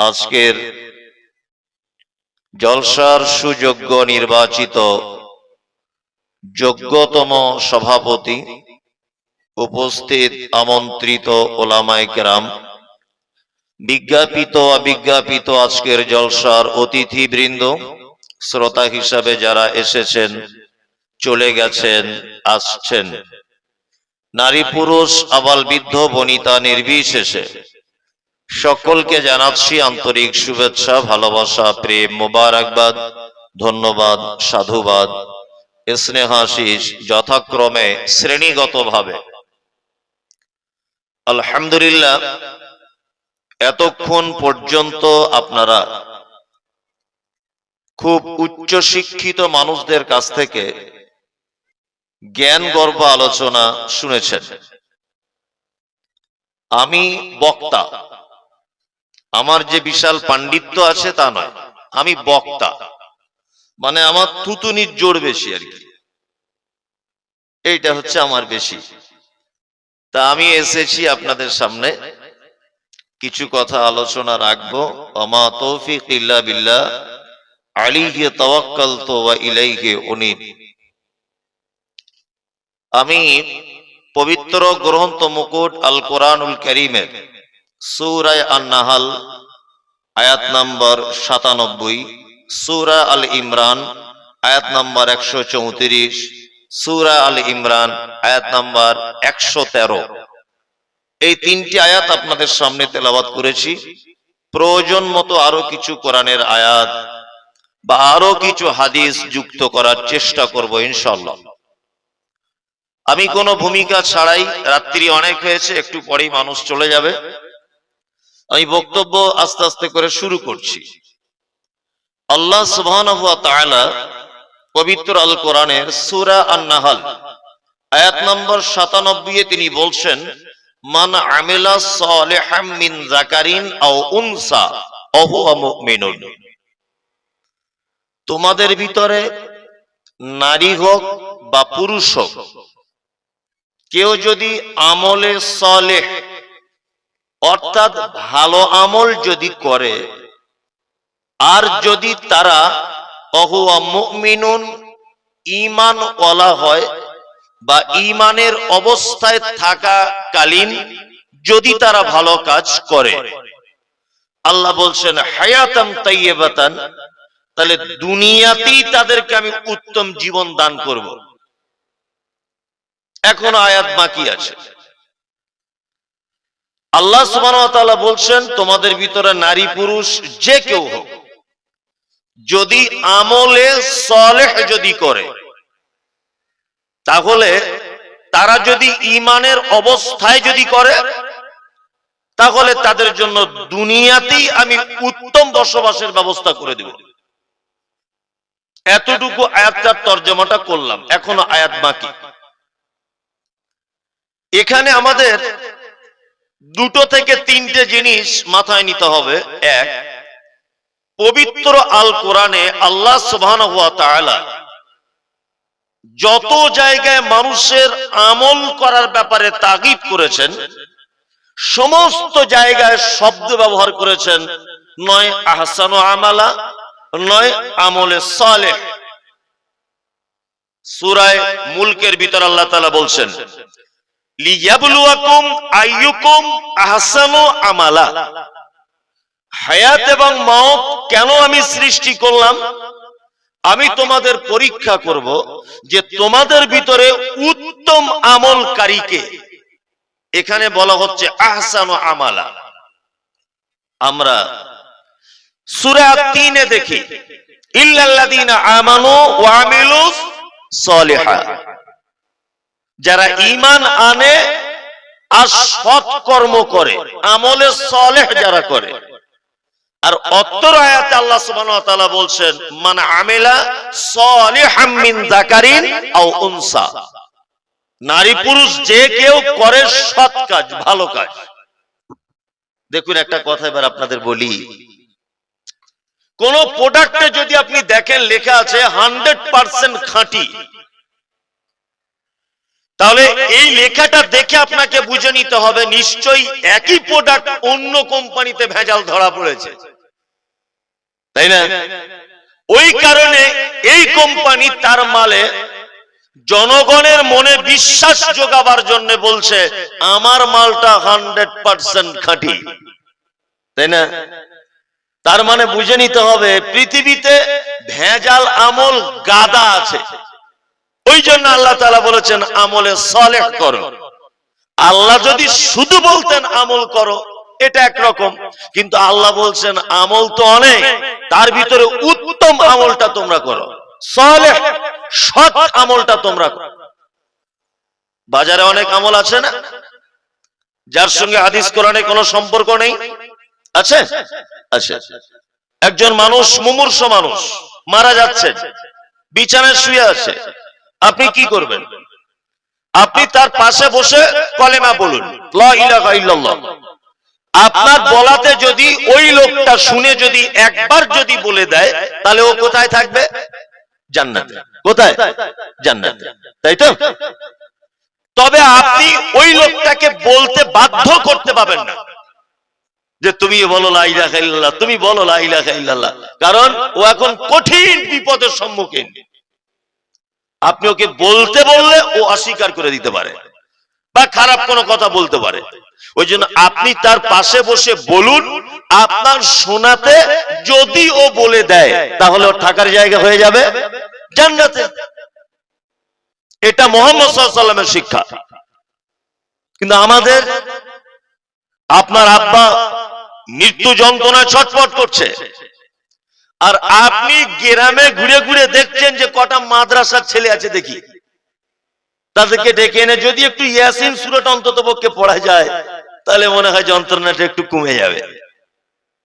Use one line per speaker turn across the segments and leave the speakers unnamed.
আজকের জলসার সুযোগ্য নির্বাচিত যোগ্যতম সভাপতি উপস্থিত আমন্ত্রিত ওলামায় কেরাম, বিজ্ঞাপিত অবিজ্ঞাপিত আজকের জলসার অতিথিবৃন্দ, শ্রোতা হিসাবে যারা এসেছেন, চলে গেছেন, আসছেন। নারী পুরুষ, আবাল বৃদ্ধ, বনিতা, নির্বিশেষে সকলকে জানাচ্ছি আন্তরিক শুভেচ্ছা, ভালোবাসা, প্রেম, মোবারকবাদ, ধন্যবাদ, সাধুবাদ। স্নেহাশিস যথাক্রমে শ্রেণীগতভাবে। আলহামদুলিল্লাহ, এতক্ষণ পর্যন্ত আপনারা খুব উচ্চ শিক্ষিত মানুষদের কাছ থেকে জ্ঞান গর্ব আলোচনা শুনেছেন। আমি বক্তা। আমার যে বিশাল পাণ্ডিত্য আছে তা নয়, আমি বক্তা। মানে আমার থুতুনির জোর বেশি আর কি। এইটা হচ্ছে আমার বেশি। তা আমি এসেছি আপনাদের সামনে। কিছু কথা আলোচনা রাখব। অমা তৌফিক ইল্লা বিল্লাহ। আলিহে তওয়াক্কাল তো ইলাইহে উনিব। আমি পবিত্র গ্রন্থ মুকুট আল কোরআনুল করিমের সূরায় আন-নাহাল, আয়াত নম্বর সাতানব্বই, সূরা আল ইমরান, আয়াত নম্বর একশো চৌত্রিশ, সূরা আল ইমরান, আয়াত নম্বর একশো তেরো। এই তিনটি আয়াত আপনাদের সামনে তেলাবাত করেছি। প্রয়োজন মতো আরও কিছু কোরআনের আয়াত বা আরও কিছু হাদিস যুক্ত করার চেষ্টা করব ইনশাল্লাহ আমি কোনো ভূমিকা ছাড়াই, রাত্রি অনেক হয়েছে, একটু পরেই মানুষ চলে যাবে। আমি বক্তব্য আস্তে আস্তে করে শুরু করছি। আল্লাহ সুবহানাহু পবিত্র আল কোরআনের সূরা আন-নাহল আয়াত নম্বর 97 এ তিনি বলছেন, মান আমিলা মিন যাকারিন আও উনসা তোমাদের ভিতরে নারী হোক বা পুরুষ হোক, কেউ যদি আমলে সলেহ অর্থাৎ ভালো আমল যদি করে, আর যদি তারা ইমান ওয়ালা হয় বা ইমানের অবস্থায় থাকাকালীন যদি তারা ভালো কাজ করে। আল্লাহ বলছেন, হায়াতাম তাইয়েবাতান তাহলে দুনিয়াতেই তাদেরকে আমি উত্তম জীবন দান করব। এখন আয়াত বাকি আছে। আল্লাহ সুবহানাহু বলছেন, তোমাদের ভিতরে নারী পুরুষ যে কেউ হোক, যদি আমলে সলেহ যদি করে, তাহলে তারা যদি ইমানের অবস্থায় যদি করে, তাহলে তাদের জন্য দুনিয়াতেই আমি উত্তম বসবাসের ব্যবস্থা করে দেব। এতটুকু আয়াতটার তর্জমাটা করলাম, এখনও আয়াত বাকি। এখানে আমাদের দুটো থেকে তিনটে জিনিস মাথায় নিতে হবে। এক, পবিত্র আল কোরআনে আল্লাহ সুবহান যত জায়গায় মানুষের আমল করার ব্যাপারে তাগিদ করেছেন, সমস্ত জায়গায় শব্দ ব্যবহার করেছেন, নয় আহসান আমালা, নয় আমলে সালেহ। সুরায় মুলকের ভিতর আল্লাহ তাআলা বলছেন লিয়াবলুয়াকুম আইয়ুকুম আহসানু আমালা। হায়াত এবং মত কেন আমি সৃষ্টি করলাম? আমি তোমাদের পরীক্ষা করব যে তোমাদের ভিতরে উত্তম আমলকারীকে। এখানে বলা হচ্ছে আহসানু আমালা। আমরা সূরা দেখি, ইল্লাল্লাযীনা আমানু ওয়া আমিলুস সলিহাত যারা ইমান আনে আর সৎ কর্ম করে আমলে সলেহ যারা করে। আর অত্তর আয়াতে আল্লাহ সুবহানাহু ওয়া তাআলা বলছেন মান আমিলা সলিহাম মিন যাকারিন আও উনসা। নারী পুরুষ যে কেউ করে সৎ কাজ ভালো কাজ। দেখুন একটা কথা এবার আপনাদের বলি। কোন প্রোডাক্টে যদি আপনি দেখেন লেখা আছে হান্ড্রেড পার্সেন্ট খাঁটি।
তাহলে এই লেখাটা দেখে আপনাকে বুঝে নিতে হবে, নিশ্চয়ই একই প্রোডাক্ট অন্য কোম্পানিতে ভেজাল ধরা পড়েছে। তাই না? ওই কারণে এই কোম্পানি তার মালে জনগণের মনে বিশ্বাস যোগাবার জন্য বলছে, আমার মালটা হান্ড্রেড পার্সেন্ট খাঁটি। তাই না? তার মানে বুঝে নিতে হবে, পৃথিবীতে ভেজাল আমল গাদা আছে। ওই জন্য আল্লাহ তাআলা বলেছেন, আমলে সলেহ করো। আল্লাহ যদি শুধু বলতেন আমল করো, এটা একরকম। কিন্তু আল্লাহ বলছেন, আমল তো অনেক, তার ভিতরে উত্তম আমলটা তোমরা করো। সৎ আমলটা তোমরা করো। বাজারে অনেক আমল আছে না? যার সঙ্গে হাদিস কোরআনে কোনো সম্পর্ক নেই? আছে? আছে। একজন মানুষ, মুমূর্ষ মানুষ, মারা যাচ্ছে, বিছানায় শুয়ে আছে। আপনি কি করবেন? আপনি তার পাশে বসে কলেমা বলুন। আপনার বলাতে যদি ওই লোকটা শুনে যদি একবার যদি বলে দেয়, তাহলে ও কোথায় থাকবে? জান্নাতে। কোথায়? জান্নাতে। তাই তো? তবে আপনি ওই লোকটাকে বলতে বাধ্য করতে পাবেন না। যে তুমি বলো লা ইলাহা ইল্লাল্লাহ, তুমি বলো লা ইলাহা ইল্লাল্লাহ। কারণ ও এখন কঠিন বিপদের সম্মুখীন। আপনি ওকে বলতে বললে ও অস্বীকার করে দিতে পারে বা খারাপ কোনো কথা বলতে পারে। ওই জন্য আপনি তার পাশে বসে বলুন, আপনার শোনাতে যদি ও বলে দেয়, তাহলে ওর থাকার জায়গা হয়ে যাবে। জান্নাতে। এটা মোহাম্মদ সাল্লামের শিক্ষা। কিন্তু আমাদের, আপনার আব্বা মৃত্যু যন্ত্রণায় ছটফট করছে। আর আপনি গ্রামে ঘুরে ঘুরে দেখছেন যে কটা মাদ্রাসার ছেলে আছে দেখি। তাদেরকে ডেকে এনে যদি একটু ইয়াসিন সুরটা অন্তত পক্ষে পড়া যায়, তাহলে মনে হয় যন্ত্রণাটা একটু কমে যাবে।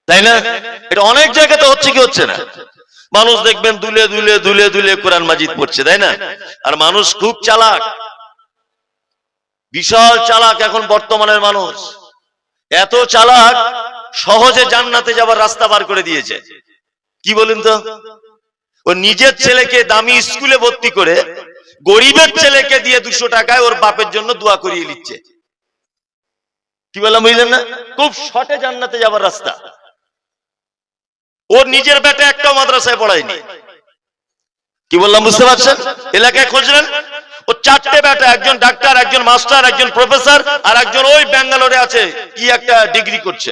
তাই না? এটা অনেক জায়গাতে হচ্ছে কি হচ্ছে না? মানুষ দেখবেন দুলে দুলে দুলে দুলে কোরআন মাজিদ পড়ছে, তাই না? আর মানুষ খুব চালাক। বিশাল চালাক এখন বর্তমানের মানুষ। এত চালাক সহজে জান্নাতে যাবার রাস্তা বার করে দিয়েছে। কি বলুন তো? ও নিজের ছেলেকে দামি স্কুলে ভর্তি করে গরিবের ছেলেকে দিয়ে দুশো টাকায় ওর বাপের জন্য দোয়া করিয়ে নিচ্ছে। কি বললাম, বুঝলেন না? খুব শর্টে জান্নাতে যাবার রাস্তা। ওর নিজের বেটা একটা মাদ্রাসায় পড়ায়নি। কি বললাম, বুঝতে পারছেন? এলাকায় খুঁজলেন ও চারটে বেটা, একজন ডাক্তার, একজন মাস্টার, একজন প্রফেসর, আর একজন ওই ব্যাঙ্গালোরে আছে কি একটা ডিগ্রি করছে।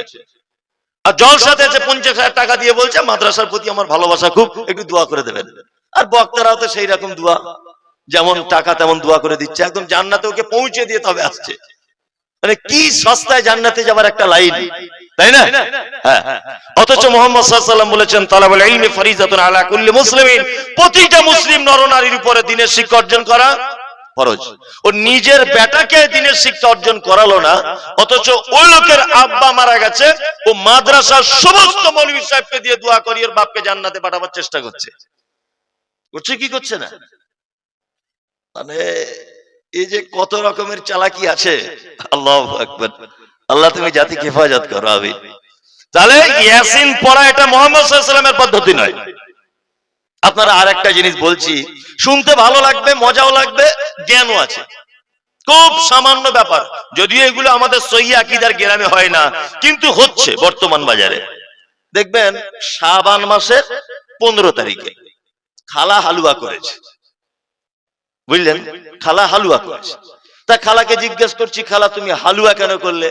আর জলসাতে আছে পঞ্চাশ হাজার টাকা দিয়ে বলছে, মাদ্রাসার প্রতি আমার ভালোবাসা খুব, একটু দোয়া করে দেবেন। আর বক্তারাও তো সেই রকম দোয়া, যেমন টাকা তেমন দোয়া করে দিচ্ছে। একদম জান্নাতে ওকে পৌঁছে দিয়ে তবে আসছে। মানে কি সস্তায় জান্নাতে যাবার একটা লাইন, তাই না? হ্যাঁ অথচ মোহাম্মদ সাল্লাম বলেছেন, তালাবুল ইলমি ফরিজাতুন আলা কুল্লি মুসলিমিন। প্রতিটা মুসলিম নরনারীর উপরে দিনের শিক্ষা অর্জন করা ফরজ। ও নিজের বেটাকে দিনের শিক্ষা অর্জন করালো না, অথচ ওই লোকের আব্বা মারা গেছে, ও মাদ্রাসার সমস্ত মৌলভী সাহেবকে দিয়ে দোয়া করি, ওর বাপকে জান্নাতে পাঠাবার চেষ্টা করছে। করছে কি করছে না? মানে এই যে কত রকমের চালাকি আছে, আল্লাহ আকবার। আল্লাহ তুমি জাতিকে হেফাজত করো আমি তাহলে ইয়াসিন পড়া এটা মোহাম্মদ সাল্লামের পদ্ধতি নয়। আপনারা আর একটা জিনিস বলছি। শুনতে ভালো লাগবে, মজাও লাগবে, জ্ঞানও আছে। খুব সামান্য ব্যাপার। যদিও এগুলো আমাদের সহি আকিদার গ্রামে হয় না, কিন্তু হচ্ছে বর্তমান বাজারে। দেখবেন, শাবান মাসের পনেরো তারিখে খালা হালুয়া করেছে। বুঝলেন? খালা হালুয়া করেছে। তা খালাকে জিজ্ঞেস করছি, খালা, তুমি হালুয়া কেন করলে?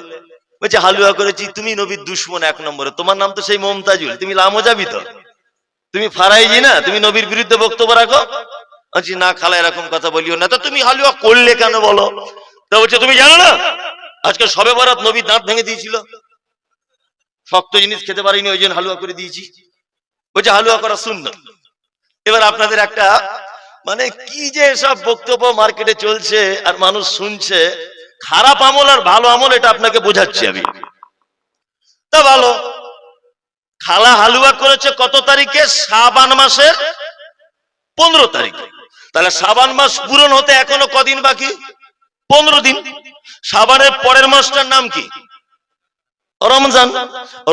বলছে, হালুয়া করেছি, তুমি নবীর দুশ্মন এক নম্বরে। তোমার নাম তো সেই মমতাজুল, তুমি লামো যাবি তো? তুমি ফারাইজি না? তুমি নবীর বিরুদ্ধে বক্তব্য রাখো? বলছি, না, খালা, এরকম কথা বলিও না। তো তুমি হালুয়া করলে কেন বলো? তা বলছে, তুমি জানো না? আজকে সবে বরাত নবীর দাঁত ভেঙে দিয়েছিল। শক্ত জিনিস খেতে পারিনি, ওই জন্য হালুয়া করে দিয়েছি। বলছে, হালুয়া করা শূন্য এবার আপনাদের একটা মানে কি যে সব বক্তব্য মার্কেটে চলছে আর মানুষ শুনছে, খারাপ আমল আর ভালো আমল, এটা আপনাকে বোঝাচ্ছি আমি। তা ভালো। খালা হালুয়া করেছে কত তারিখে? সাবান মাসের পনেরো তারিখে। তাহলে সাবান মাস পূরণ হতে এখনও কদিন বাকি? পনেরো দিন। সাবানের পরের মাসটার নাম কি? রমজান।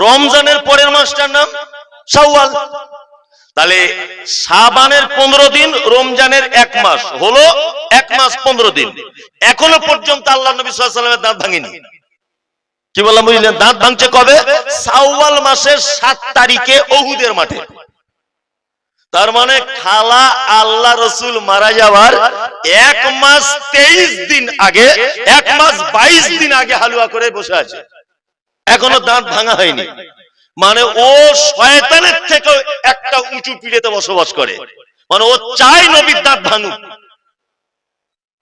রমজানের পরের মাসটার নাম শাওয়াল। তাহলে সাবানের পনেরো দিন, রমজানের এক মাস। হলো এক মাস পনেরো দিন। এখনও পর্যন্ত আল্লাহ নবী সাল্লামের দাঁত ভাঙেনি। কি বললাম বুঝলেন? দাঁত ভাঙছে কবে? সাওয়াল মাসের সাত তারিখে অহুদের মাঠে। তার মানে খালা আল্লাহ রসুল মারা যাওয়ার এক মাস তেইশ দিন আগে, এক মাস বাইশ দিন আগে হালুয়া করে বসে আছে। এখনও দাঁত ভাঙা হয়নি। মানে ও শয়তানের থেকে একটা উঁচু পিড়েতে বসবাস করে। মানে ও চাই নবীর দাঁত ভাঙুক।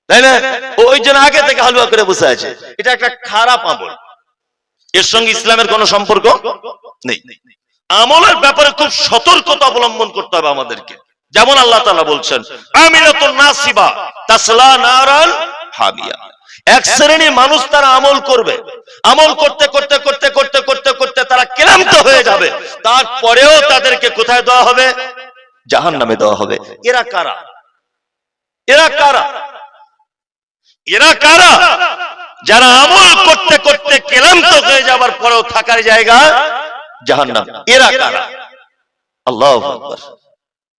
তাই না? ওই জন্য আগে থেকে হালুয়া করে বসে আছে। এটা একটা খারাপ আমল। এর সঙ্গে ইসলামের কোনো সম্পর্ক নেই। আমলের ব্যাপারে খুব সতর্কতা অবলম্বন করতে হবে আমাদেরকে। যেমন আল্লাহ তাআলা বলছেন নাসিবা তাসলা নারান হামিয়া। এক শ্রেণির মানুষ তারা আমল করবে। আমল করতে করতে করতে করতে করতে করতে তারা ক্লান্ত হয়ে যাবে। তারপরেও তাদেরকে কোথায় দেওয়া হবে? জাহান নামে দেওয়া হবে। এরা কারা? এরা কারা? এরা কারা? যারা আমল করতে করতে ক্লান্ত হয়ে যাবার পরেও থাকার জায়গা জাহান্নাম। এরা কারা? আল্লাহ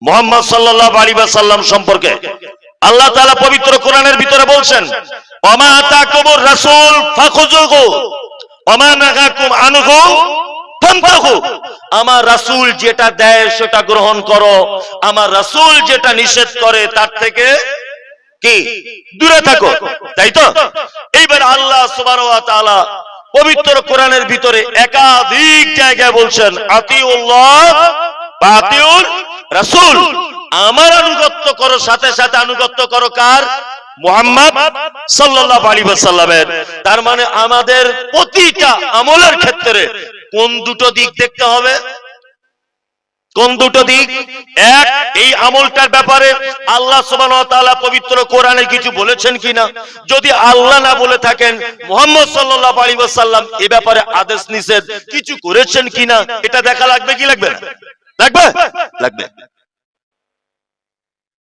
মোহাম্মদ সাল্লাল্লাহু আলাইহি ওয়াসাল্লাম সম্পর্কে আল্লাহ তাআলা পবিত্র কোরআনের ভিতরে বলছেন আমার রাসূল যেটা দেয় সেটা গ্রহণ করো, আমার রাসূল যেটা নিষেধ করে তার থেকে কি? দূরে থাকো। তাই তো? এইবার আল্লাহ সুবহানাহু পবিত্র কোরআনের ভিতরে একাধিক জায়গায় বলছেন, আতিউল্লাহ বা রাসূল। আমার আনুগত্য করো, সাথে সাথে আনুগত্য করো কার? মোহাম্মদ সাল্লাল্লাহু আলাইহি ওয়াসাল্লামের। তার মানে আমাদের প্রতিটা আমলের ক্ষেত্রে কোন দুটো দিক দেখতে হবে? কোন দুটো দিক? এক, এই আমলটার ব্যাপারে আল্লাহ তাআলা পবিত্র কোরআনে কিছু বলেছেন কিনা? যদি আল্লাহ না বলে থাকেন, মুহাম্মদ সাল্লাল্লাহু আলাইহি ওয়াসাল্লাম এই ব্যাপারে আদেশ নিষেধ কিছু করেছেন কিনা? এটা দেখা লাগবে কি লাগবে লাগবে? লাগবে।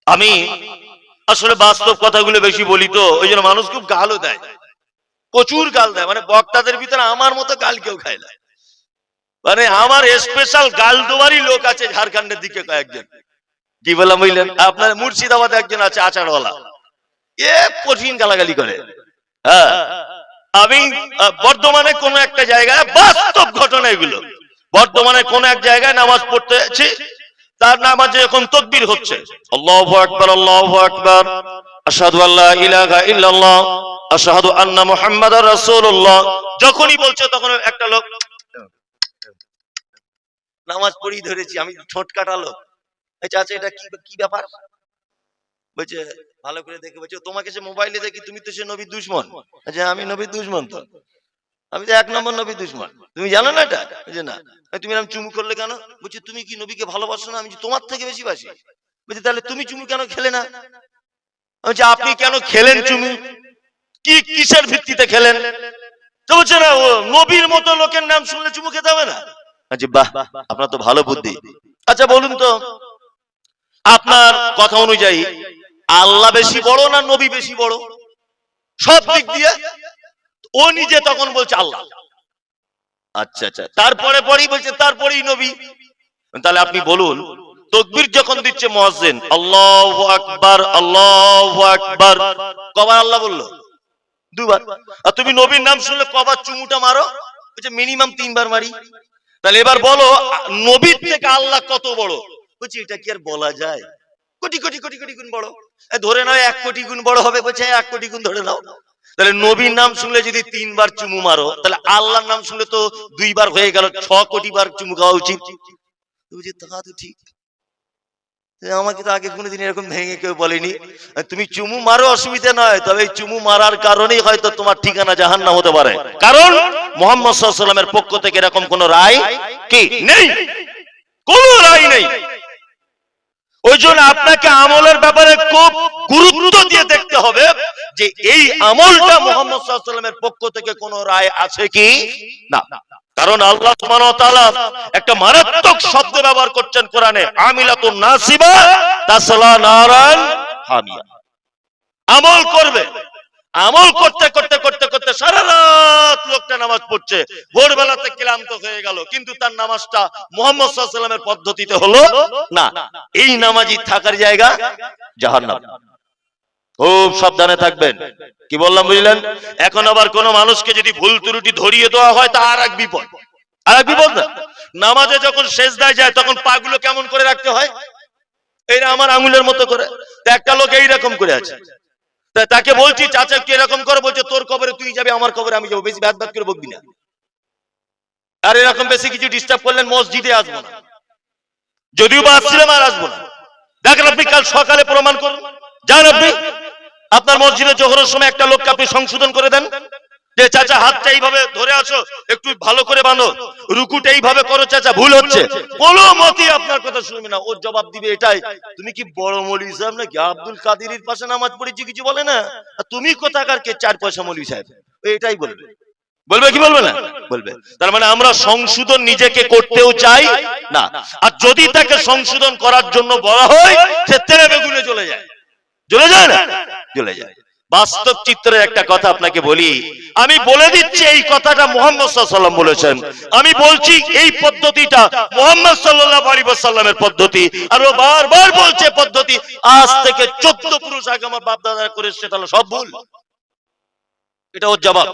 আমি আসলে বাস্তব কথাগুলো বেশি বলি তো, ওই জন্য মানুষ খুব গালও দেয়। প্রচুর গাল দেয় মানে বক্তাদের ভিতরে আমার মতো গাল কেউ খায় না। মানে আমার স্পেশাল গাল দেওয়ারই লোক আছে ঝাড়খণ্ডের দিকে কয়েকজন। কি বললাম বুঝলেন? আপনার মুর্শিদাবাদে একজন আছে আচারওয়ালা। এ কঠিন গালাগালি করে। হ্যাঁ। আমি বর্ধমানে কোন একটা জায়গায়, বাস্তব ঘটনা এগুলো। বর্ধমানে কোন এক জায়গায় নামাজ পড়তে যাচ্ছি, তার নামাজে এখন তকবীর হচ্ছে। আল্লাহু আকবার আল্লাহু আকবার। আশহাদু আল্লা ইলাহা ইল্লাল্লাহ। আশহাদু আন্না মুহাম্মাদার রাসূলুল্লাহ। যখনই বলছে তখন একটা লোক নামাজ পড়ি ধরেছি আমি ঠোঁট কাটালো। আচ্ছা আচ্ছা এটা কি কি ব্যাপার? বলছে ভালো করে দেখে বলছে তোমাকে সে মোবাইলে দেখি তুমি তো সে নবীর দুশ্মন। আচ্ছা আমি নবীর দুশ্মন তো। আমি তো এক নম্বর নবীর দুশ্মন। তুমি জানো না এটা? বলছে না। তুমি এরকম চুমু করলে কেন? বলছে তুমি কি নবীকে ভালোবাসো না? আমি তোমার থেকে বেশি বাসি। বলছে তাহলে তুমি চুমু কেন খেলে না? বলছি, আপনি কেন খেলেন চুমু? কি কিসের ভিত্তিতে খেলেন? তো বলছে না ও নবীর মতো লোকের নাম শুনলে চুমু খেতে হবে না? আপনার তো ভালো বুদ্ধি। আচ্ছা বলুন তো, আপনার কথা অনুযায়ী আল্লাহ বেশি বড় না নবী বেশি বড়? সব দিক দিয়ে ও নিজে তখন বলছে আল্লাহ। আচ্ছা আচ্ছা তারপরে পরেই বলছে, তারপরেই নবী। তাহলে আপনি বলুন, তকবীর যখন দিচ্ছে মুয়াজ্জিন, আল্লাহু আকবার আল্লাহু আকবার। কবার আল্লাহ বলল? দুবার। আর তুমি নবীর নাম শুনলে কবার চুমুটা মারো? মিনিমাম তিনবার মারি। তাহলে এবার বলো নবীর থেকে আল্লাহ কত বড়? বলছি এটা কি আর বলা যায়? কোটি কোটি কোটি কোটি গুণ বড়। ধরে নাও এক কোটি গুণ বড় হবে বলছে এক কোটি গুণ ধরে নাও। তাহলে নবীর নাম শুনলে যদি তিনবার চুমু মারো তাহলে আল্লাহর নাম শুনলে তো দুইবার হয়ে গেল ছ কোটি বার চুমু খাওয়া উচিত। বুঝি তা তো ঠিক। আমাকে তো আগে কোনোদিন এরকম ভেঙে কেউ বলেনি। তুমি চুমু মারো অসুবিধা নয়, তবে এই চুমু মারার কারণেই হয়তো তোমার ঠিকানা জাহান্নাম হতে পারে। কারণ মোহাম্মদ সাল্লামের পক্ষ থেকে এরকম কোন রায় কি নেই? কোন রায় নেই। ওই জন্য আপনাকে আমলের ব্যাপারে খুব গুরুত্ব দিয়ে দেখতে হবে যে এই আমলটা মোহাম্মদ পক্ষ থেকে কোন রায় আছে কি? না। কারণ আল্লাহ একটা মারাত্মক শব্দ ব্যবহার করছেন কোরআনে আমল করবে, আমল করতে করতে করতে করতে সারা রাত লোকটা নামাজ পড়ছে, ভোরবেলাতে ক্লান্ত হয়ে গেল, কিন্তু তার নামাজটা মোহাম্মদ সাল্লামের পদ্ধতিতে হলো না। এই নামাজি থাকার জায়গা জাহান্নাম। খুব সাবধানে থাকবেন। কি বললাম, বুঝলেন? এখন আবার কোন মানুষকে যদি ভুল ত্রুটি ধরিয়ে দেওয়া হয়, তা আর এক বিপদ। আর এক বিপদ না। নামাজে যখন শেষ দেয় যায়, তখন পাগুলো কেমন করে রাখতে হয়? এইটা আমার আঙুলের মতো করে। একটা লোক এইরকম করে আছে। তাকে বলছি, চাচা কি এরকম করে। বলছে, তোর কবরে তুই যাবে, আমার কবরে আমি যাব। বেশি ব্যাদ ব্যাদ করে বকবি না। আর এরকম বেশি কিছু ডিস্টার্ব করলেন মসজিদে আসব না। যদিও বা আসছিলাম আর আসব না। দেখেন আপনি কাল সকালে প্রমাণ করুন। যান আপনি। আপনার মসজিদে জোহরের সময় একটা লোককে আপনি সংশোধন করে দেন? যে চাচা হাতটা এইভাবে ধরে আছো, একটু ভালো করে বাঁধো। রুকুটা এইভাবে করো, চাচা, ভুল হচ্ছে। কোনো মতে আপনার কথা শুনবে না। ওর জবাব দিবে এটাই। তুমি কি বড় মৌলী সাহেব নাকি? আব্দুল কাদিরের পাশে নামাজ পড়েছি কিছু বলে না? তুমি কোথাকার কে? চার পয়সা মৌলী সাহেব। এটাই বলবে। বলবে কি বলবে না? বলবে। তার মানে আমরা সংশোধন নিজেকে করতেও চাই না। আর যদি তাকে সংশোধন করার জন্য বলা হয়, সে তেলে বেগুনে চলে যায়। চলে যায় না চলে যায় বাস্তব চিত্রের একটা কথা আপনাকে বলি। আমি বলে দিচ্ছি এই কথাটা মোহাম্মদ সাল্লাম বলেছেন। আমি বলছি এই পদ্ধতিটা মোহাম্মদ সাল্লাহ পদ্ধতি। আর ও বারবার বলছে পদ্ধতি। আজ থেকে চোদ্দ পুরুষ আগে আমার বাপ দাদা করে এসছে তাহলে সব ভুল। এটা ওর জবাব।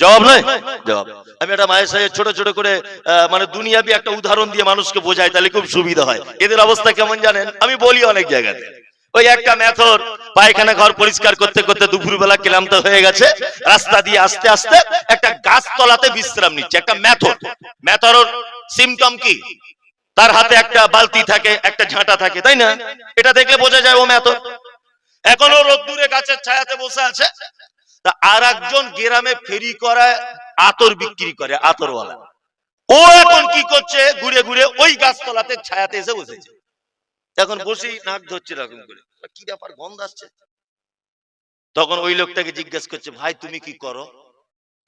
জবাব নয়? জবাব। আমি একটা মায়ের সাহেব ছোট ছোট করে মানে দুনিয়াবি একটা উদাহরণ দিয়ে মানুষকে বোঝাই, তাহলে খুব সুবিধা হয়। এদের অবস্থা কেমন জানেন? আমি বলি অনেক জায়গাতে। ওই একটা মেথর, পায়খানা ঘর পরিষ্কার করতে করতে দুপুরবেলা ক্লান্ত হয়ে গেছে, রাস্তা দিয়ে আস্তে আস্তে একটা গাছ তলাতে বিশ্রাম নিচ্ছে, একটা মেথর। মেথর সিমটম কি? তার হাতে একটা বালতি থাকে, একটা ঝাঁটা থাকে, তাই না? এটা দেখলে বোঝা যায় ও মেথর। এখনও রোদ্দুরে গাছের ছায়াতে বসে আছে। তা আর একজন গ্রামে ফেরি করায়, আতর বিক্রি করে, আতরওয়ালা। ও এখন কি করছে? ঘুরে ঘুরে ওই গাছতলাতে ছায়াতে এসে বসেছে। এখন বসেই নাক ধরছে এরকম করে। কি ব্যাপার? গন্ধ আসছে? তখন ওই লোকটাকে জিজ্ঞেস করছে ভাই তুমি কি করো?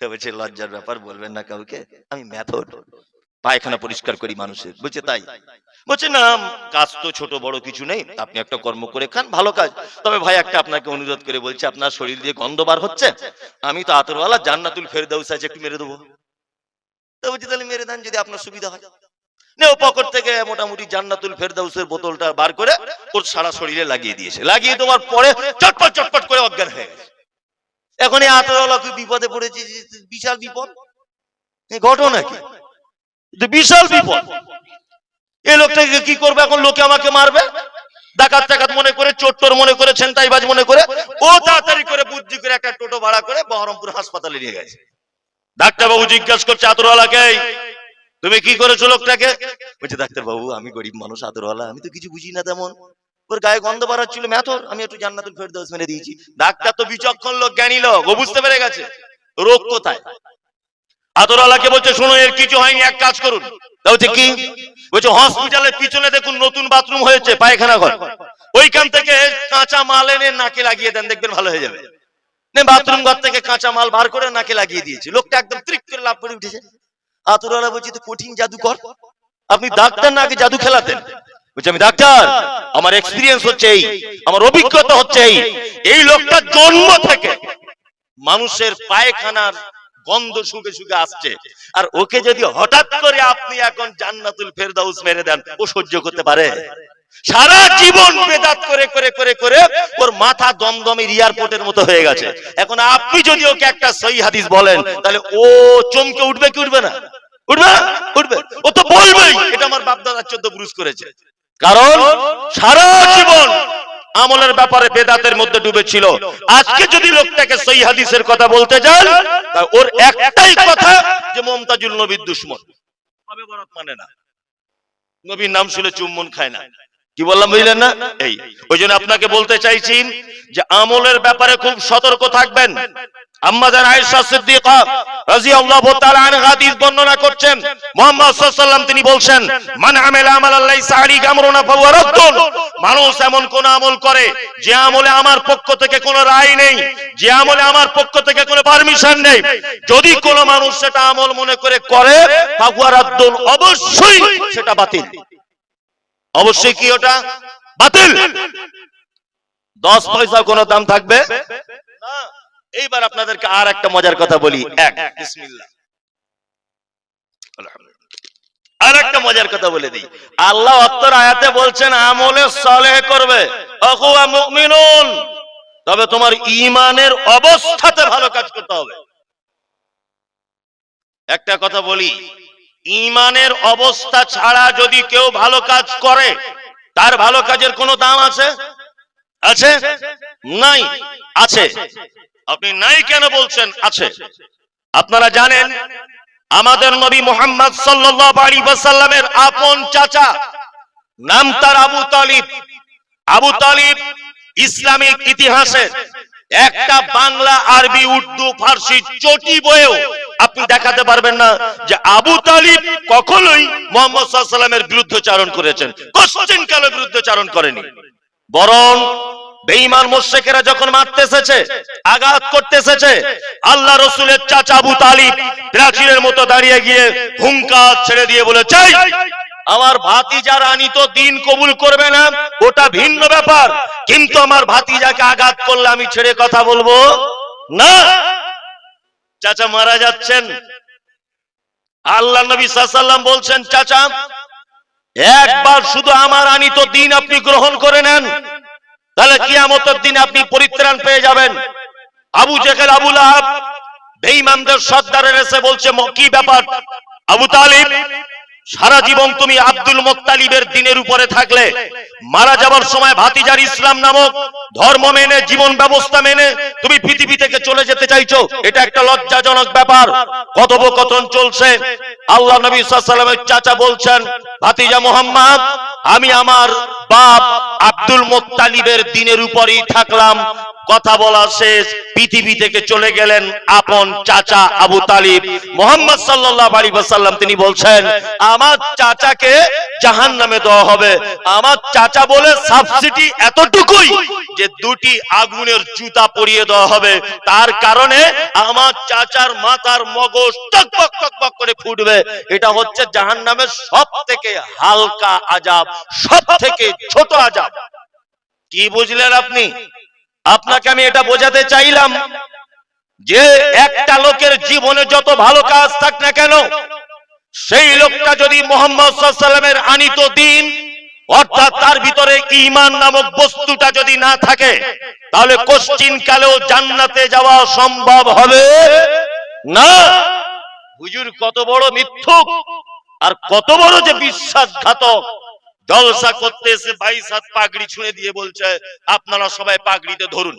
বলছে লজ্জার ব্যাপার বলবেন না কাউকে? আমি মেথড পায়খানা পরিষ্কার করি মানুষের। বলছে তাই? বলছে না কাজ তো ছোট বড় কিছু নেই। আপনি একটা কর্ম করে খান ভালো কাজ। তবে ভাই একটা আপনাকে অনুরোধ করে বলছে আপনার শরীর দিয়ে গন্ধ বার হচ্ছে? আমি তো আতরওয়ালা জান্নাতুল ফেরদাউস আছে একটু মেরে দেবো। তো বলছি তাহলে মেরে দেন যদি আপনার সুবিধা হয়। কি? করবে? এখন লোকে আমাকে মারবে? ডাকাত টাকাত মনে করে চোট্টর মনে করে, ছেনতাইবাজ মনে করে, ও তাড়াতাড়ি করে, বুদ্ধি করে একটা টোটো ভাড়া করে বহরমপুর হাসপাতালে নিয়ে গেছে। ডাক্তার বাবু জিজ্ঞাসা করছে আতরওয়ালাকে তুমি কি করেছ লোকটাকে? বলছে ডাক্তার বাবু আমি গরিব মানুষ আতরওয়ালা আমি তো কিছু বুঝি না তেমন। ওর গায়ে গন্ধ আমি একটু ফেরদৌস মেরে দিয়েছি। ডাক্তার তো বিচক্ষণ লোক, জ্ঞানী লোক, ও বুঝতে পেরে গেছে। রোগ কোথায়? আতরওয়ালাকে বলছে এর কিছু হয়নি, এক কাজ করুন। কি? বলছে হসপিটালের পিছনে দেখুন, নতুন বাথরুম হয়েছে, পায়খানা ঘর। ওইখান থেকে কাঁচা মাল এনে নাকে লাগিয়ে দেন, দেখবেন ভালো হয়ে যাবে। বাথরুম ঘর থেকে কাঁচা মাল বার করে নাকে লাগিয়ে দিয়েছে। লোকটা একদম তৃপ্ত লাভ করে উঠেছে। আতরওয়ালা বলছি, তো কঠিন জাদুকর। আপনি ডাক্তার না আগে জাদু খেলাতেন? বলছি, আমি ডাক্তার। আমার এক্সপিরিয়েন্স হচ্ছে এই। আমার অভিজ্ঞতা হচ্ছে এই। এই লোকটা জন্ম থেকে মানুষের পায়খানার গন্ধ শুকে শুকে আসছে। আর ওকে যদি হঠাৎ করে আপনি এখন জান্নাতুল ফেরদাউস মেরে দেন, ও সহ্য করতে পারে। সারা জীবন বেদাত করে করে করে করে ওর মাথা দমদমের এয়ারপোর্টের মতো হয়ে গেছে। এখন আপনি যদি ওকে একটা সহি হাদিস বলেন, তাহলে ও চমকে উঠবে কি উঠবে না? উঠবে? উঠবে। ও তো বলবেই, এটা আমার বাপ দাদা চোদ্দ পুরুষ করেছে। কারণ সারা জীবন আমলের ব্যাপারে বেদাতের মধ্যে ডুবেছিল। আজকে যদি লোকটাকে সই হাদিসের কথা বলতে যান ওর একটাই কথা যে মমতাজুল নবীর দুশ্মন। মানে না। নবীর নাম শুনে চুম্বন খায় না। কি বললাম বুঝলেন না? এই, ওই জন্য আপনাকে বলতে চাইছি যে আমলের ব্যাপারে খুব সতর্ক থাকবেন। মান মানুষ এমন কোন আমল করে যে আমলে আমার পক্ষ থেকে কোনো রায় নেই, যে আমলে আমার পক্ষ থেকে কোনো পারমিশন নেই। যদি কোন মানুষ সেটা আমল মনে করে করে, ফাহুয়া অবশ্যই সেটা বাতিল। অবশ্যই কি ওটা? বাতিল! দশ পয়সা কোনো দাম থাকবে? এইবার আপনাদেরকে আর একটা মজার কথা বলি। এক আর একটা মজার কথা বলে দিই। আল্লাহ অত্তর আয়াতে বলছেন, আমলে সলেহ করবে। তবে তোমার ইমানের অবস্থাতে ভালো কাজ করতে হবে। একটা কথা বলি। ইমানের অবস্থা ছাড়া যদি কেউ ভালো কাজ করে, তার ভালো কাজের কোনো দাম আছে? আছে? নাই? আছে। আপনি নাই কেন বলছেন? আছে। আপনারা জানেন, আমাদের নবী মোহাম্মদ ওয়াসাল্লামের আপন চাচা, নাম তার Abu Talib. Abu Talib Islamic ইতিহাসের একটা বাংলা, আরবি, উর্দু, ফার্সি চটি বইয়েও আপনি দেখাতে পারবেন না যে আবু তালিব কখনোই মোহাম্মদ সাল্লামের বিরুদ্ধচারণ করেছেন। কোশ্চেন কালো বিরুদ্ধচারণ করেনি। বরং বেঈমান মোশেকেরা যখন মারতে এসেছে, আঘাত করতে এসেছে, আল্লাহ রসুলের চাচা আবু তালিব প্রাচীরের মতো দাঁড়িয়ে গিয়ে হুঙ্কার ছেড়ে দিয়ে বলে চাই আমার ভাতিজা রানী তো দিন কবুল করবে না, ওটা ভিন্ন ব্যাপার। কিন্তু আমার ভাতিজাকে আঘাত করলে আমি ছেড়ে কথা বলব? না। চাচা মারা যাচ্ছেন। আল্লাহ নবী সাল্লাম বলছেন, চাচা, একবার শুধু আমার আনিত দিন আপনি গ্রহণ করে নেন, তাহলে কিয়ামতের দিন আপনি পরিত্রাণ পেয়ে যাবেন। আবু জেহেল আবুল আহাব বেঈমানদের সর্দারের এসে বলছে কি ব্যাপার? আবু তালিব সারা জীবন তুমি আব্দুল মোত্তালিবের দিনের উপরে থাকলে, মারা যাবার সময় ভাতিজার ইসলাম নামক ধর্ম মেনে, জীবন ব্যবস্থা মেনে তুমি পৃথিবী থেকে চলে যেতে চাইছো, এটা একটা লজ্জাজনক ব্যাপার। কথোপকথন চলছে। আল্লাহ নবী সাল্লামের চাচা বলছেন, ভাতিজা মোহাম্মদ, আমি আমার বাপ আব্দুল মোত্তালিবের দিনের উপরই থাকলাম কথা বলা শেষ। পৃথিবী থেকে চলে গেলেন আপন চাচা আবু তালিব। মোহাম্মদ সাল্লাল্লাহু আলাইহি ওয়াসাল্লাম তিনি বলছেন, আমার চাচাকে জাহান্নামে দেওয়া হবে। আমার চাচা বলে সাবসিডি এতটুকুই যে দুটি আগুনের জুতা পরিয়ে দেওয়া হবে। তার কারণে আমার চাচার মাথার মগজ টকবক টকবক করে ফুটবে। এটা হচ্ছে জাহান্নামের সব থেকে হালকা আজাব সব থেকে ছোট আজাব। কি বুঝলেন আপনি? আপনাকে আমি এটা বোঝাতে চাইলাম যে একটা লোকের জীবনে যত ভালো কাজ থাক না কেন, সেই লোকটা যদি মোহাম্মদ সাল্লামের আনিত দিন, অর্থাৎ তার ভিতরে ঈমান নামক বস্তুটা যদি না থাকে, তাহলে কোশ্চিন কালেও জান্নাতে যাওয়া সম্ভব হবে না? হুজুর, কত বড় মিথ্যুক আর কত বড় যে বিশ্বাসঘাতক। জলসা করতে এসে বাইশ পাগড়ি ছুঁড়ে দিয়ে বলছে, আপনারা সবাই পাগড়িতে ধরুন।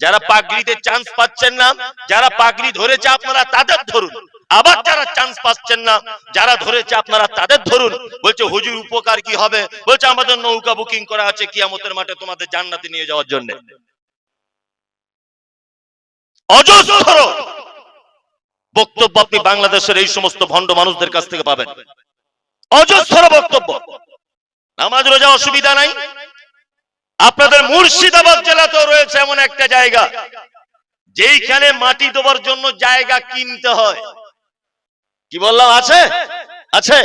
যারা পাগড়িতে চান্স পাচ্ছেন না, যারা পাগড়ি ধরেছে আপনারা তাদের ধরুন। আবার যারা চান্স পাচ্ছেন না, যারা ধরেছে আপনারা তাদের ধরুন। বলছে, হুজুর, উপকার কি হবে? বলছে, আমাদের নৌকা বুকিং করা আছে কিয়ামতের মাঠে তোমাদের জান্নাতে নিয়ে যাওয়ার জন্য। অজস্র বক্তব্য আপনি বাংলাদেশের এই সমস্ত ভণ্ড মানুষদের কাছ থেকে পাবেন। অজস্র বক্তব্য। নামাজ রোজা অসুবিধা নাই। আপনাদের মুর্শিদাবাদ জেলাতেও রয়েছে এমন একটা জায়গা, যেইখানে মাটি দেবার জন্য জায়গা কিনতে হয়। কি বললাম, আছে? আছে।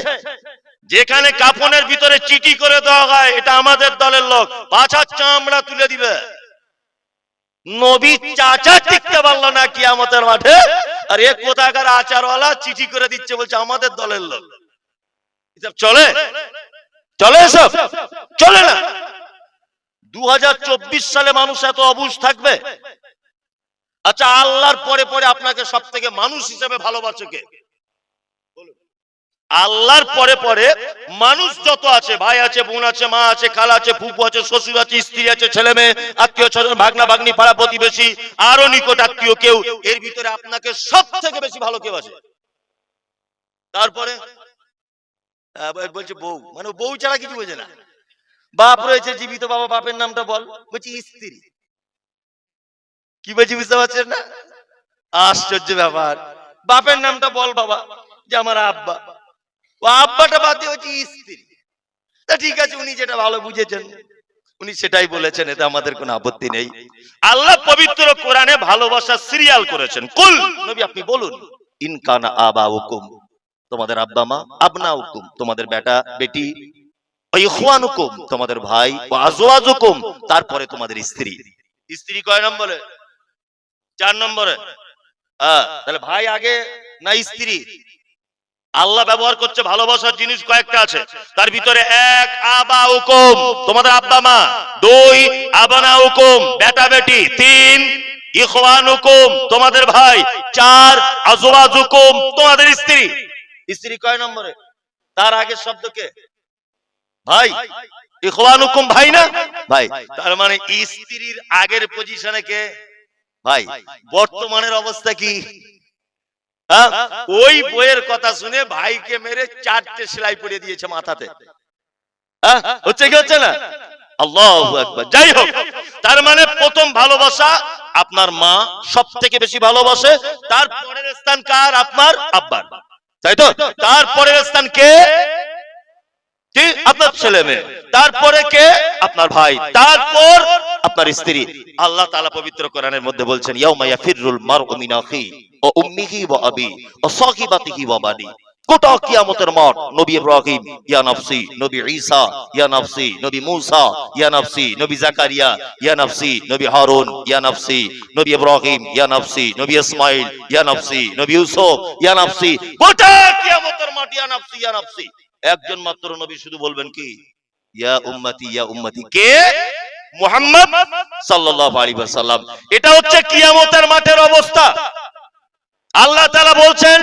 যেখানে কাপনের ভিতরে চিঠি করে দেওয়া হয়, এটা আমাদের দলের লোক। পাছার চামড়া তুলে দিবে। নবী চাচা টিকতে পারল না কি আমাদের মাঠে। আর এ কোথাকার আচারওয়ালা চিঠি করে দিচ্ছে বলছে, আমাদের দলের লোক। চলে? চলে এসব চলে না। দু সালে মানুষ এত অবুঝ থাকবে? আচ্ছা আল্লাহর পরে পরে আপনাকে সব থেকে মানুষ হিসেবে ভালোবাসে কে? আল্লাহর পরে পরে মানুষ যত আছে, ভাই আছে, বোন আছে, মা আছে, খালা আছে, ফুপু আছে, শ্বশুর আছে, স্ত্রী আছে, ছেলে মেয়ে, আত্মীয় স্বজন, ভাগনা, ভাগ্নি, পাড়া প্রতিবেশী, আরও নিকট আত্মীয় কেউ, এর ভিতরে আপনাকে সব থেকে বেশি ভালো কেউ আছে তারপরে? বলছে বউ। মানে বউ ছাড়া কিছু বোঝে না। বাপ রয়েছে জীবিত বাবা বাপের নামটা বল। বলছি স্ত্রী। কি বলছি বুঝতে পারছেন না? আশ্চর্য ব্যাপার। বাপের নামটা বল বাবা যে আমার আব্বা। ও আব্বাটা বাদ দিয়ে হচ্ছে স্ত্রী। তা ঠিক আছে উনি যেটা ভালো বুঝেছেন। উনি সেটাই বলেছেন এতে আমাদের কোনো আপত্তি নেই। আল্লাহ পবিত্র কোরআনে ভালোবাসা সিরিয়াল করেছেন। কুল নবী আপনি বলুন ইনকানা আবা হুকুম তোমাদের আব্বা মা আবনা হুকুম তোমাদের বেটা, বেটি ইখওয়ানুকুম, তোমাদের ভাই আজওয়াজুকুম, তারপরে তোমাদের স্ত্রী। স্ত্রী কয় নাম বলে চার নম্বরে। তাহলে ভাই আগে না স্ত্রী? আল্লাহ ব্যবহার করছে ভালোবাসার জিনিস কয়েকটা আছে। তার ভিতরে এক আবা হুকুম তোমাদের আব্বা মা। দুই আবানা হুকুম বেটা, বেটি। তিন ইখওয়ান হুকুম তোমাদের ভাই। চার আজওয়াজ হুকুম তোমাদের স্ত্রী। স্ত্রী কয় নম্বরে? তার আগের শব্দ কে? ভাই ইখওয়ান ভাই না? ভাই, তার মানে স্ত্রীর আগের পজিশনে কে? ভাই, বর্তমানের অবস্থা কি? হ্যাঁ? ওই বইয়ের কথা শুনে ভাইকে মেরে চারটে সেলাই পড়িয়ে দিয়েছে মাথাতে। হ্যাঁ? হচ্ছে কি হচ্ছে না? আল্লাহ যাই হোক, তার মানে প্রথম ভালোবাসা আপনার মা সব থেকে বেশি ভালোবাসে। তার পরের স্থান কার? আপনার আব্বার। তাই তো? তারপরের স্থান কে? আপনার ছেলে মেয়ে। তারপরে কে? আপনার ভাই। তারপর আপনার স্ত্রী। আল্লাহ তালা পবিত্র কোরআনের মধ্যে বলছেন, ইয়াউমা ইয়াফিরুল মারউ মিন আখি ওয়া উম্মিহি ওয়া আবি ওয়া সাহিবাতিহি ওয়া বানি গোটা কিয়ামতের মাঠ, নবী ইব্রাহিম, ইয়া নাফসি, নবী ঈসা, ইয়া নাফসি, নবী মূসা, ইয়া নাফসি, নবী জাকারিয়া, ইয়া নাফসি, নবী হারুন, ইয়া নাফসি, নবী ইব্রাহিম, ইয়া নাফসি, নবী ইয়া নাফসি, নবী ইউসুফ, ইয়া নাফসি, গোটা কিয়ামতের মাঠ, ইয়া নাফসি ইয়া নাফসি। একজন মাত্র নবী শুধু বলবেন কি? ইয়া উম্মতি ইয়া উম্মতি কে? মুহাম্মদ সাল্লাল্লাহু আলাইহি ওয়াসাল্লাম। এটা হচ্ছে কিয়ামতের মাঠের অবস্থা। আল্লাহ তাআলা বলছেন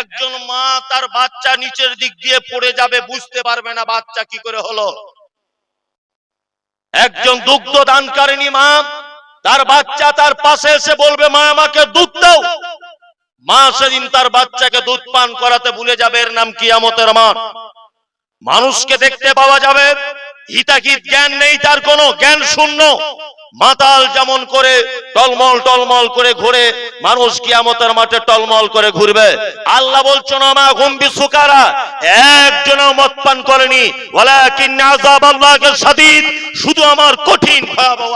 একজন মা তার বাচ্চা নিচের দিক দিয়ে পড়ে যাবে, বুঝতে পারবে না বাচ্চা কি করে হলো। একজন দুগ্ধ দানকারিনী মা, তার বাচ্চা তার পাশে এসে বলবে, মা, আমাকে দুধ দাও। মা সেদিন তার বাচ্চাকে দুধ পান করাতে ভুলে যাবে, এর নাম কিয়ামতের মাঠ। মানুষকে দেখতে পাওয়া যাবে। হিতাহিত জ্ঞান নেই তার কোনো জ্ঞান শূন্য। মাতাল যেমন করে টলমল টলমল করে ঘুরে, মানুষ কিয়ামতের মাঠে টলমল করে ঘুরবে। আল্লাহ বলছেন, আমা গম্বি সুকারা একজনও মদ পান করেনি। শুধু আমার কঠিন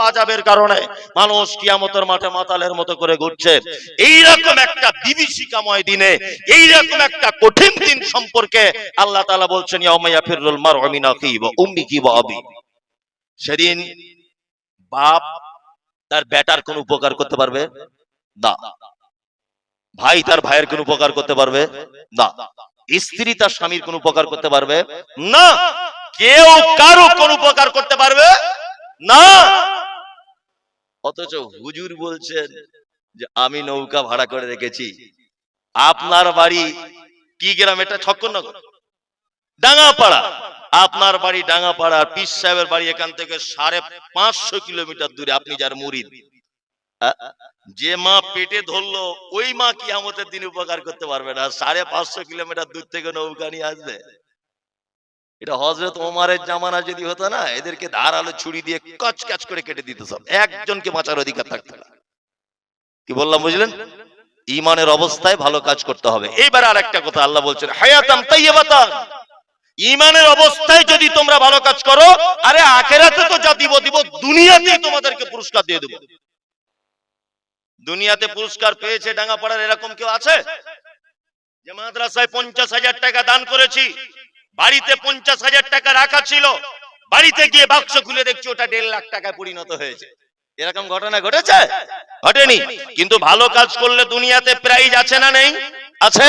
আযাবের কারণে মানুষ কিয়ামতের মাঠে মাতালের মতো করে ঘুরছে। এইরকম একটা বিভীষিকাময় দিনে, এইরকম একটা কঠিন দিন সম্পর্কে আল্লাহ তাআলা বলছেন, ইয়াউমা ইয়াফিরুল মারউ মিন আখি ওয়া উম্মিহি ওয়া আবি সেদিন বাপ তার বেটার কোন উপকার করতে পারবে? না। ভাই তার ভাইয়ের কোন উপকার করতে পারবে? না। স্ত্রী তার স্বামীর কোন উপকার করতে পারবে? না। কেউ কারও কোন উপকার করতে পারবে? না। অথচ হুজুর বলছেন যে, আমি নৌকা ভাড়া করে রেখেছি। আপনার বাড়ি কি গ্রাম? এটা ছক্কনগর ডাঙ্গাপাড়া। আপনার বাড়ি ডাঙ্গাপাড়া পিস সাহেবের বাড়ি এখান থেকে সাড়ে পাঁচশো কিলোমিটার দূরে, আপনি যার মুরিদ। যে মা পেটে ধরলো, ওই মা কি আমাদের দিন উপকার করতে পারবে না। সাড়ে পাঁচশো কিলোমিটার দূর থেকে নৌকা নিয়ে আসবে। এটা হজরত ওমারের জামানা যদি হতো না, এদেরকে ধারালো ছুরি দিয়ে কচ কাচ করে কেটে দিত সব। একজনকে বাঁচার অধিকার থাকতো না। কি বললাম, বুঝলেন? ইমানের অবস্থায় ভালো কাজ করতে হবে। এইবার আর একটা কথা আল্লাহ বলছেন হায়াতাম তাইয়াবাতান ইমানের অবস্থায় যদি তোমরা ভালো কাজ করো, আরে আখেরাতে তো যা দিব দিব দুনিয়াতেই তোমাদেরকে পুরস্কার দিয়ে দেবো। দুনিয়াতে পুরস্কার পেয়েছে ডাঙ্গাপাড়ার এরকম কেউ আছে? যে মাদ্রাসায় পঞ্চাশ হাজার টাকা দান করেছি, বাড়িতে পঞ্চাশ হাজার টাকা রাখা ছিল, বাড়িতে গিয়ে বাক্স খুলে দেখছি ওটা দেড় লাখ টাকায় পরিণত হয়েছে। এরকম ঘটনা ঘটেছে? ঘটেনি। কিন্তু ভালো কাজ করলে দুনিয়াতে প্রাইজ আছে না নেই? আছে?